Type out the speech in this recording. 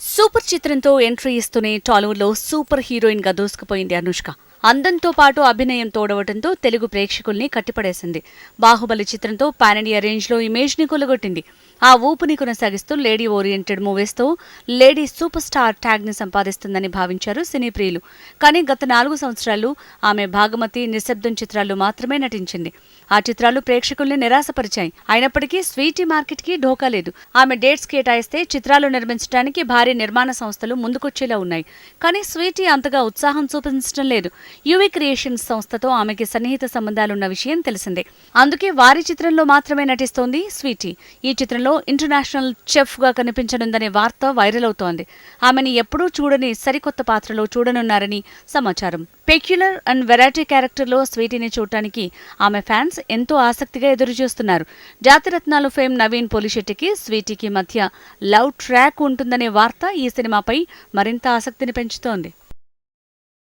Super చిత్రంతో entry ఇస్తూనే టాలీవుడ్లో సూపర్ హీరోయిన్గా దూసుకుపోయింది అనుష్క. అందంతో పాటు అభినయం తోడవటంతో తెలుగు ప్రేక్షకుల్ని కట్టిపడేసింది. బాహుబలి చిత్రంతో పాన్ ఇండియా రేంజ్లో ఇమేజ్ని ఇమేజ్ని కొలగొట్టింది. ఆ ఊపుని కొనసాగిస్తూ లేడీ ఓరియంటెడ్ మూవీస్తో లేడీ సూపర్ స్టార్ ట్యాగ్ని సంపాదిస్తుందని భావించారు సినీ ప్రియులు. కానీ గత నాలుగు సంవత్సరాలు ఆమె భాగమతి నిశ్శబ్దం చిత్రాలు మాత్రమే నటించింది. ఆ చిత్రాలు ప్రేక్షకుల్ని నిరాశపరిచాయి. అయినప్పటికీ స్వీటీ మార్కెట్కి ఢోకా లేదు. ఆమె డేట్స్ కేటాయిస్తే చిత్రాలు నిర్మించడానికి భారీ నిర్మాణ సంస్థలు ముందుకొచ్చేలా ఉన్నాయి. కానీ స్వీటీ అంతగా ఉత్సాహం చూపించడం లేదు. యువి క్రియేషన్స్ సంస్థతో ఆమెకి సన్నిహిత సంబంధాలున్న విషయం తెలిసిందే. అందుకే వారి చిత్రంలో మాత్రమే నటిస్తోంది స్వీటీ. ఈ చిత్రంలో ఇంటర్నేషనల్ చెఫ్గా కనిపించనుందనే వార్త వైరల్ అవుతోంది. ఆమెని ఎప్పుడూ చూడని సరికొత్త పాత్రలో చూడనున్నారని సమాచారం. పెక్యులర్ అండ్ వెరైటీ క్యారెక్టర్లో స్వీటీని చూడటానికి ఆమె ఫ్యాన్స్ ఎంతో ఆసక్తిగా ఎదురుచూస్తున్నారు. జాతిరత్నాలు ఫేమ్ నవీన్ పోలిశెట్టికి స్వీటీకి మధ్య లవ్ ట్రాక్ ఉంటుందనే వార్త ఈ సినిమాపై మరింత ఆసక్తిని పెంచుతోంది.